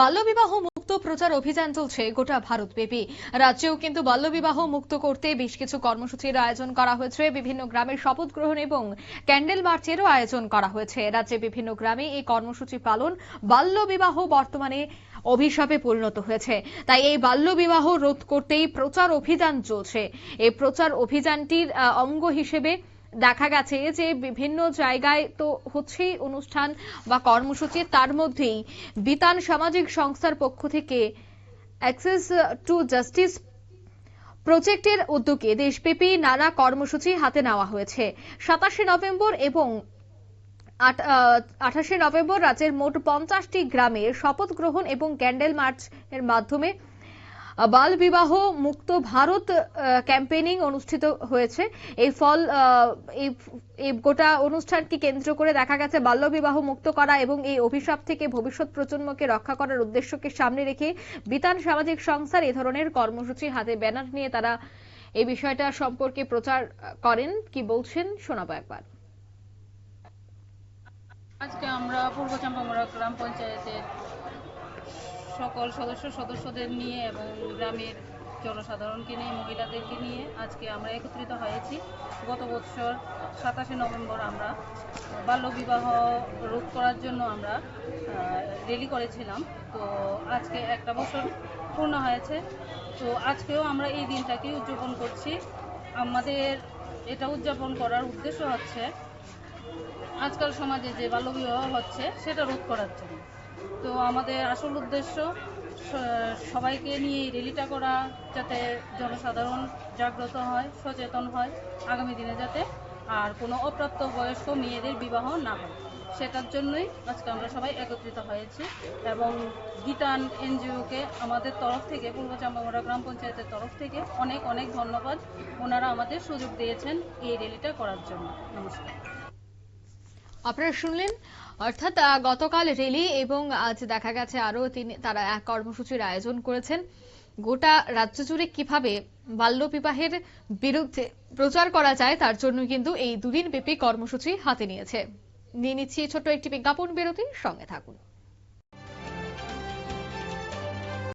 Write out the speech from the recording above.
বাল্যবিবাহ মুক্ত প্রচার অভিযান চলছে গোটা ভারতব্যাপী। রাজ্যেও কিন্তু বাল্যবিবাহ মুক্ত করতে বেশ কিছু কর্মসূচির আয়োজন করা হয়েছে। বিভিন্ন গ্রামের শপথ গ্রহণ এবং ক্যান্ডেল মার্চেরও আয়োজন করা হয়েছে। রাজ্যে বিভিন্ন গ্রামে এই কর্মসূচি পালন বাল্যবিবাহ বর্তমানে অভিশাপে পরিণত হয়েছে। তাই এই বাল্যবিবাহ রোধ করতেই প্রচার অভিযান চলছে। এই প্রচার অভিযানটির অঙ্গ হিসেবে দেখা গেছে যে বিভিন্ন জায়গায় তো হচ্ছেই অনুষ্ঠান বা কর্মসূচি, তার মধ্যেই বিতান সামাজিক সংস্থার পক্ষ থেকে অ্যাক্সেস টু জাস্টিস প্রজেক্টের উদ্যোগে দেশব্যাপী নানা কর্মসূচি হাতে নেওয়া হয়েছে। সাতাশে নভেম্বর এবং আঠাশে নভেম্বর রাজ্যের মোট পঞ্চাশটি গ্রামে শপথ গ্রহণ এবং ক্যান্ডেল মার্চ এর মাধ্যমে বাল বিবাহ মুক্ত ভারত ক্যাম্পেইনিং অনুষ্ঠিত হয়েছে। এই ফল এই গোটা অনুষ্ঠানকে কেন্দ্র করে দেখা গেছে বাল্যবিবাহ মুক্ত করা এবং এই অভিশাপ থেকে ভবিষ্যৎ প্রজন্মকে রক্ষা করার উদ্দেশ্যকে সামনে রেখে বিতান সামাজিক সংস্থার এ ধরনের কর্মসূচি হাতে ব্যানার নিয়ে তারা এই বিষয়টা সম্পর্কে প্রচার করেন। কি বলছেন? শোনাবো একবার। আজকে আমরা পূর্ব চাম্পামোড়া গ্রাম পঞ্চায়েতের সকল সদস্য সদস্যদের নিয়ে এবং গ্রামের জনসাধারণকে নিয়ে, মহিলাদেরকে নিয়ে আজকে আমরা একত্রিত হয়েছি। গত বছর সাতাশে নভেম্বর আমরা বাল্যবিবাহ রোধ করার জন্য আমরা রেলি করেছিলাম। তো আজকে একটা বছর পূর্ণ হয়েছে। তো আজকেও আমরা এই দিনটাকে উদযাপন করছি। আমাদের এটা উদযাপন করার উদ্দেশ্য হচ্ছে, আজকাল সমাজে যে বাল্যবিবাহ হচ্ছে, সেটা রোধ করার জন্য। তো আমাদের আসল উদ্দেশ্য সবাইকে নিয়ে র্যালিটা করা যাতে জনসাধারণ জাগ্রত হয়, সচেতন হয় আগামী দিনে যাতে আর কোনো অপ্রাপ্ত বয়স্ক মেয়েদের বিবাহ না হয়। সেটার জন্যই আজকে আমরা সবাই একত্রিত হয়েছি এবং গীতান এনজিওকে আমাদের তরফ থেকে, পূর্ব চাম্পামোড়া গ্রাম পঞ্চায়েতের তরফ থেকে অনেক অনেক ধন্যবাদ। ওনারা আমাদের সুযোগ দিয়েছেন এই র্যালিটা করার জন্য। নমস্কার। আপনারা শুনলেন, অর্থাৎ গতকাল রেলি এবং আজ দেখা গেছে আরও তিনি, তারা এক কর্মসূচির আয়োজন করেছেন। গোটা রাজ্য জুড়ে কীভাবে বাল্যবিবাহের বিরুদ্ধে প্রচার করা যায়, তার জন্য কিন্তু এই দুদিন ব্যাপী কর্মসূচি হাতে নিয়েছে। নিয়ে নিচ্ছি ছোট্ট একটি বিজ্ঞাপন বিরতির সঙ্গে থাকুন।